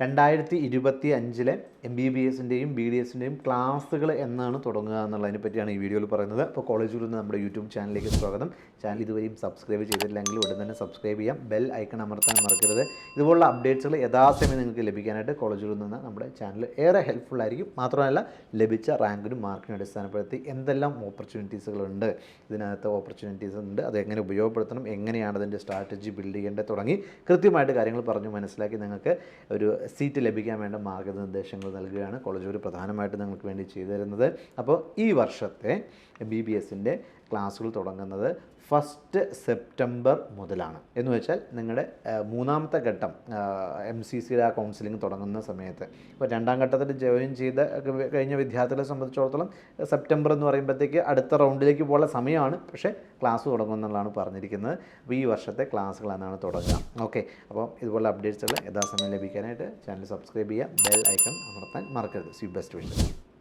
രണ്ടായിരത്തി ഇരുപത്തി അഞ്ചിലെ എം ബി ബി എസിന്റെയും ബി ഡി എസിന്റെയും ക്ലാസ്സുകൾ എന്നാണ് തുടങ്ങുക എന്നുള്ളതിനെ പറ്റിയാണ് ഈ വീഡിയോയിൽ പറയുന്നത്. അപ്പോൾ കോളേജിൽ നിന്ന് നമ്മുടെ യൂട്യൂബ് ചാനലിലേക്ക് സ്വാഗതം. ചാനൽ ഇതുവരെയും സബ്സ്ക്രൈബ് ചെയ്തിട്ടില്ലെങ്കിൽ ഉടൻ തന്നെ സബ്സ്ക്രൈബ് ചെയ്യാം. ബെൽ ഐക്കൺ അമർത്താൻ മറക്കരുത്. ഇതുപോലുള്ള അപ്ഡേറ്റ്സുകൾ യഥാസമയം നിങ്ങൾക്ക് ലഭിക്കാനായിട്ട് കോളേജിൽ നിന്ന് നമ്മുടെ ചാനൽ ഏറെ ഹെൽപ്ഫുൾ ആയിരിക്കും. മാത്രമല്ല ലഭിച്ച റാങ്കിനും മാർക്കിനും അടിസ്ഥാനപ്പെടുത്തി എന്തെല്ലാം ഓപ്പർച്യൂണിറ്റീസുകളുണ്ട് ഇതിനകത്ത് ഓപ്പർച്യൂണിറ്റീസ് ഉണ്ട് അത് എങ്ങനെ ഉപയോഗപ്പെടുത്തണം എങ്ങനെയാണ് അതിന്റെ സ്ട്രാറ്റജി ബിൽഡ് ചെയ്യേണ്ടത് തുടങ്ങി കൃത്യമായിട്ട് കാര്യങ്ങൾ പറഞ്ഞു മനസ്സിലാക്കി നിങ്ങൾക്ക് ഒരു സീറ്റ് ലഭിക്കാൻ വേണ്ട മാർഗനിർദ്ദേശങ്ങൾ നൽകുകയാണ് കോളേജ് ഒരു പ്രധാനമായിട്ട് നിങ്ങൾക്ക് വേണ്ടി ചെയ്തു തരുന്നത്. അപ്പോൾ ഈ വർഷത്തെ ബി ബി എസിന്റെ ക്ലാസ്സുകൾ തുടങ്ങുന്നത് ഫസ്റ്റ് സെപ്റ്റംബർ മുതലാണ്. എന്ന് വെച്ചാൽ നിങ്ങളുടെ മൂന്നാമത്തെ ഘട്ടം എം സി സിയുടെ ആ കൗൺസിലിംഗ് തുടങ്ങുന്ന സമയത്ത്. ഇപ്പോൾ രണ്ടാം ഘട്ടത്തിൽ ജോയിൻ ചെയ്ത കഴിഞ്ഞ വിദ്യാർത്ഥികളെ സംബന്ധിച്ചിടത്തോളം സെപ്റ്റംബർ എന്ന് പറയുമ്പോഴത്തേക്ക് അടുത്ത റൗണ്ടിലേക്ക് പോകുന്ന സമയമാണ്. പക്ഷേ ക്ലാസ് തുടങ്ങുമെന്നുള്ളതാണ് പറഞ്ഞിരിക്കുന്നത്. അപ്പോൾ ഈ വർഷത്തെ ക്ലാസ്സുകൾ എന്നാണ് തുടങ്ങുക ഓക്കെ. അപ്പോൾ ഇതുപോലുള്ള അപ്ഡേറ്റ്സുകൾ യഥാസമയം ലഭിക്കാനായിട്ട് ചാനൽ സബ്സ്ക്രൈബ് ചെയ്യുക. ബെൽ ഐക്കൺ അമർത്താൻ മറക്കരുത്. സി ബെസ്റ്റ് വിഷയം